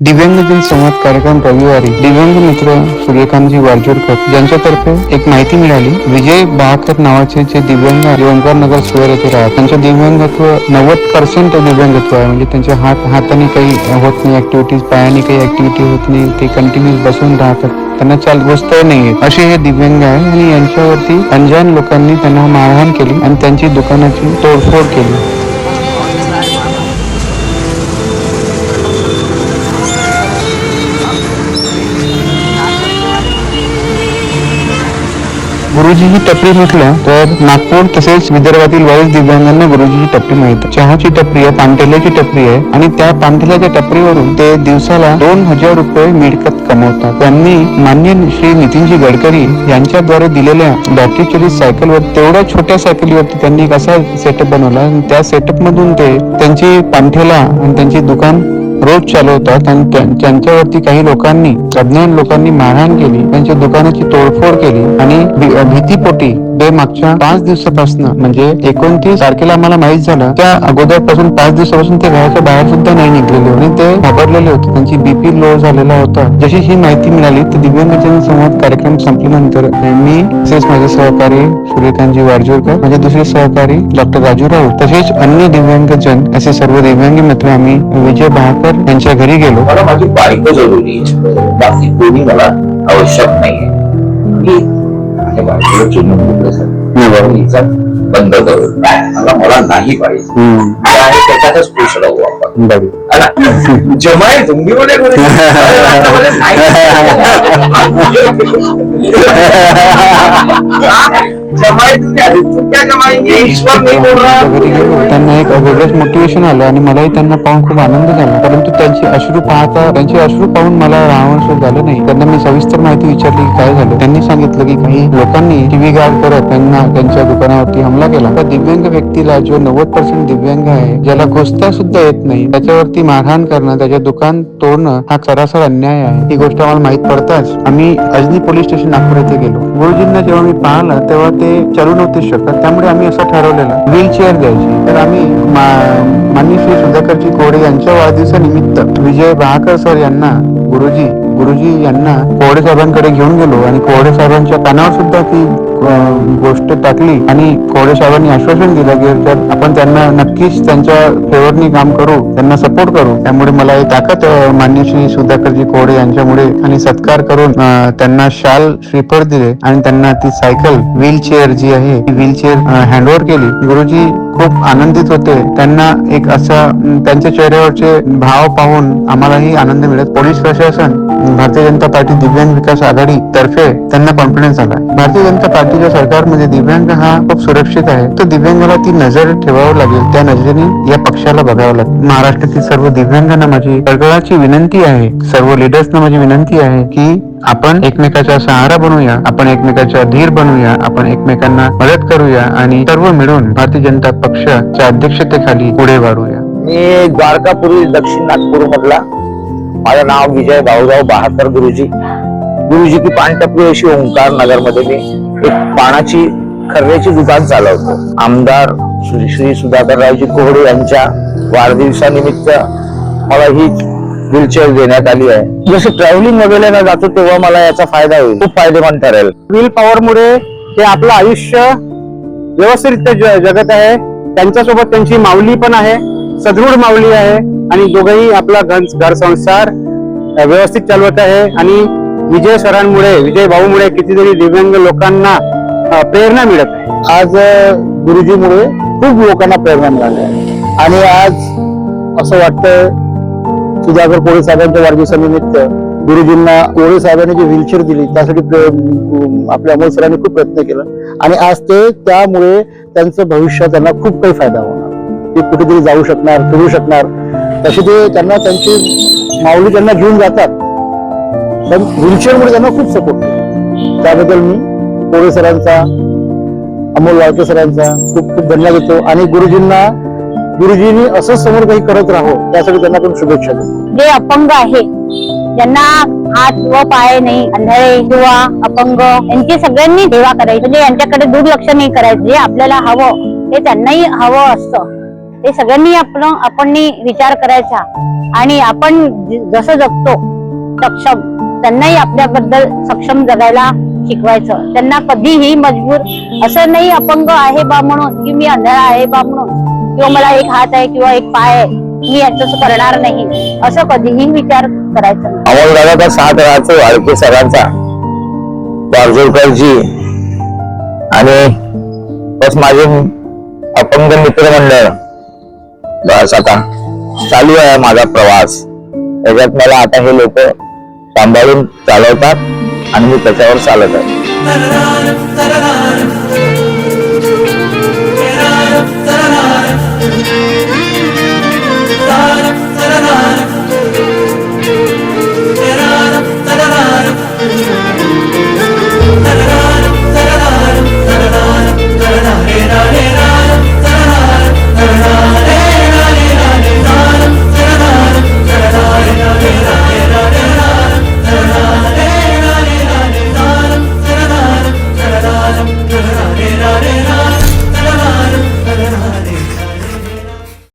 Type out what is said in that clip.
दिव्यांग दिन संवाद कार्यक्रम रविवारी दिव्यांग मित्र सूर्यकांतजी वारजोडकर यांच्यातर्फे एक माहिती मिळाली. विजय बहाकर नावाचे जे दिव्यांग ओंकार नगर स्क्वेअर येथे राहतात. त्यांचं दिव्यांगत्व नव्वद पर्सेंट दिव्यांगत्व आहे. म्हणजे त्यांच्या हात हाताने काही होत नाही ऍक्टिव्हिटीज पायाने काही ऍक्टिव्हिटी होत नाही ते कंटिन्यूस बसून राहतात. त्यांना चाल गोष्ट नाहीये असे हे दिव्यांग आहे आणि यांच्यावरती अंजान लोकांनी त्यांना मारहाण केली आणि त्यांची दुकानाची तोडफोड केली. गुरुजी ही टपरी म्हटलं तर नागपूर तसेच विदर्भातील वाईस दिव्यांगांना गुरुजी ही टपरी माहीत. चहाची टपरी आहे पानटेल्याची टपरी आहे आणि त्या पानटेल्याच्या टपरीवरून ते दिवसाला दोन हजार रुपये मिळकत कमवतात. त्यांनी मान्य श्री नितीनजी गडकरी यांच्याद्वारे दिलेल्या बॅटरी चलित सायकलवर तेवढ्या छोट्या सायकलीवरती त्यांनी एक असा सेटअप बनवला आणि त्या सेटअप मधून ते त्यांची पानठेला आणि त्यांची दुकान रोज चालवतात आणि त्यांच्यावरती काही लोकांनी अज्ञान लोकांनी मारहाण केली त्यांच्या दुकानाची तोडफोड केली आणि भी- भीतीपोटी ते मागच्या पाच दिवसापासून म्हणजे एकोणतीस तारखेला आम्हाला माहीत झालं त्या अगोदरपासून पाच दिवसापासून ते घराच्या बाहेर सुद्धा नाही निघलेले आणि ते घाबरलेले होते. त्यांची बीपी लो झालेला होता. जशी ही माहिती मिळाली तर दिव्यांगजन संवाद कार्यक्रम संपल्यानंतर मी तसेच माझे सहकारी सूर्यकांतजी वारजोरकर माझे दुसरे सहकारी डॉक्टर राजू राऊत तसेच अन्य दिव्यांगजन असे सर्व दिव्यांगी मित्र आम्ही विजय बहाकर यांच्या घरी गेलो. मला माझी बायको जरुरी. बाकी कोणी मला आवश्यक नाहीये. मी माझ्या बायकोला चिन्ह मोकळे सर. हिचा बंद करून. मला मला नाही पाहिजे. आहे त्याच्यातच खुश राहू आपण? जमाय तुम्ही नाही. त्यांना एक वेगळंच मोटिवेशन आलं आणि मलाही त्यांना पाहून खूप आनंद झाला. परंतु त्यांची अश्रू पाहता त्यांचे अश्रू पाहून मला राहावंसं झालं नाही. त्यांना मी सविस्तर माहिती विचारली की काय झालं. त्यांनी सांगितलं की काही लोकांनी टीव्ही गार्ड करत त्यांना त्यांच्या दुकानावरती हमला केला. त्या दिव्यांग व्यक्तीला जो नव्वद पर्सेंट दिव्यांग आहे ज्याला घुसता सुद्धा येत नाही त्याच्यावरती मारहाण करणं त्याचे दुकान तोडणं हा सरासर अन्याय आहे. ही गोष्ट आम्हाला माहीत पडताच आम्ही अजनी पोलीस स्टेशन नागपूर येथे गेलो. गुरुजींना जेव्हा मी पाहिलं तेव्हा ते चालू नव्हते शकत त्यामुळे आम्ही असं ठरवलेलं व्हील चेअर द्यायची. तर आम्ही मा- माननीय श्री सुधाकरजी कोडे यांच्या वाढदिवसानिमित्त विजय बहाकर सर यांना गुरुजी गुरुजी यांना कोवडे साहेबांकडे घेऊन गेलो आणि कोवडे साहेबांच्या कानावर सुद्धा ती गोष्ट टाकली आणि कोवडे साहेबांनी आश्वासन दिलं की तर आपण त्यांना नक्कीच त्यांच्या फेवरनी काम करू त्यांना सपोर्ट करू त्यामुळे मला एक ताकद मान्य श्री सुधाकरजी कोवडे यांच्यामुळे आणि सत्कार करून त्यांना शाल श्रीफळ दिले आणि त्यांना ती सायकल व्हील चेअर जी आहे ती व्हील चेअर हँडओव्हर केली. गुरुजी खूप आनंदित होते. त्यांना एक असा त्यांच्या चेहऱ्यावरचे भाव पाहून आम्हालाही आनंद मिळत. पोलीस प्रशासन भारतीय जनता पार्टी दिव्यांग विकास आघाडी तर्फे त्यांना कॉन्फिडन्स आला. भारतीय जनता पार्टीच्या सरकारमध्ये दिव्यांग हा खूप सुरक्षित आहे. तो दिव्यांगाला ती नजर ठेवावं लागेल. त्या नजरेने या पक्षाला बघावं लागेल. महाराष्ट्रातील सर्व दिव्यांगांना माझी कळकळाची विनंती आहे. सर्व लिडर्सना माझी विनंती आहे की आपण एकमेकाचा सहारा बनवूया आपण एकमेकाचा धीर बनवूया आपण एकमेकांना मदत करूया आणि सर्व मिळून भारतीय जनता पक्षाच्या अध्यक्षतेखाली पुढे वाढूया. मी द्वारकापूर्वी दक्षिण नागपूर मधला माझं नाव विजय भाऊराव बहात्तर गुरुजी. गुरुजी की पान टपरी अशी ओंकार नगरमध्ये मी एक पानाची खर्याची दुकान चालवतो. आमदार श्री श्री सुधाकररावजी कोहडे यांच्या वाढदिवसानिमित्त मला ही व्हीलचेअर देण्यात आली आहे. जसं ट्रॅव्हलिंग वगैरे जातो तेव्हा मला याचा फायदा होईल. खूप फायदेमंद ठरेल. व्हील पॉवर मुळे ते आपलं आयुष्य व्यवस्थितरित्या जगत आहे. त्यांच्यासोबत त्यांची माऊली पण आहे. सदृढ माऊली आहे. आणि दोघंही आपला घर घर संसार व्यवस्थित चालवत आहे. आणि विजय सरांमुळे विजय भाऊमुळे कितीतरी दिव्यांग लोकांना प्रेरणा मिळत आहे. आज गुरुजीमुळे खूप लोकांना प्रेरणा मिळाली आहे. आणि आज असं वाटतं सुधाकर कोळी साहेबांच्या वाढदिवसानिमित्त गुरुजींना कोळी साहेबांनी जी व्हीलचेअर दिली त्यासाठी आपल्या अमोल सरांनी खूप प्रयत्न केला. आणि आज ते त्यामुळे त्यांचं भविष्य त्यांना खूप काही फायदा होणार. ते कुठेतरी जाऊ शकणार फिरू शकणार. तसे ते त्यांना त्यांची माऊली त्यांना घेऊन जातात. पण व्हीलचेअरमुळे त्यांना खूप सपोर्ट त्याबद्दल मी कोळी सरांचा अमोल वाळके सरांचा खूप खूप धन्यवाद देतो. आणि गुरुजींना गुरुजींनी असंच समोर काही करत राहो त्यासाठी त्यांना पण शुभेच्छा देतो. जे अपंग आहे ज्यांना हात व पाय नाही अंधळे किंवा अपंग यांची सगळ्यांनी सेवा करायची. म्हणजे यांच्याकडे दुर्लक्ष नाही करायचं. जे आपल्याला हवं ते त्यांनाही हवं असतं. हे सगळ्यांनी आपण आपण विचार करायचा. आणि आपण जसं जगतो सक्षम त्यांनाही आपल्याबद्दल सक्षम जगायला शिकवायचं. त्यांना कधीही मजबूर असं नाही अपंग आहे बा म्हणून की मी अंधळा आहे बा म्हणून किंवा मला एक हात आहे किंवा एक पाय आहे मी याच करणार नाही. असं कधीही विचार करायचा अमोल दादाचा साथ राहतो वाळके सरांचा. वारजोळकरजी आणि बस माझे अपंग मित्र मंडळ बस आता चालू आहे माझा प्रवास. त्याच्यात मला आता हे लोक सांभाळून चालवतात आणि मी त्याच्यावर चालत आहे.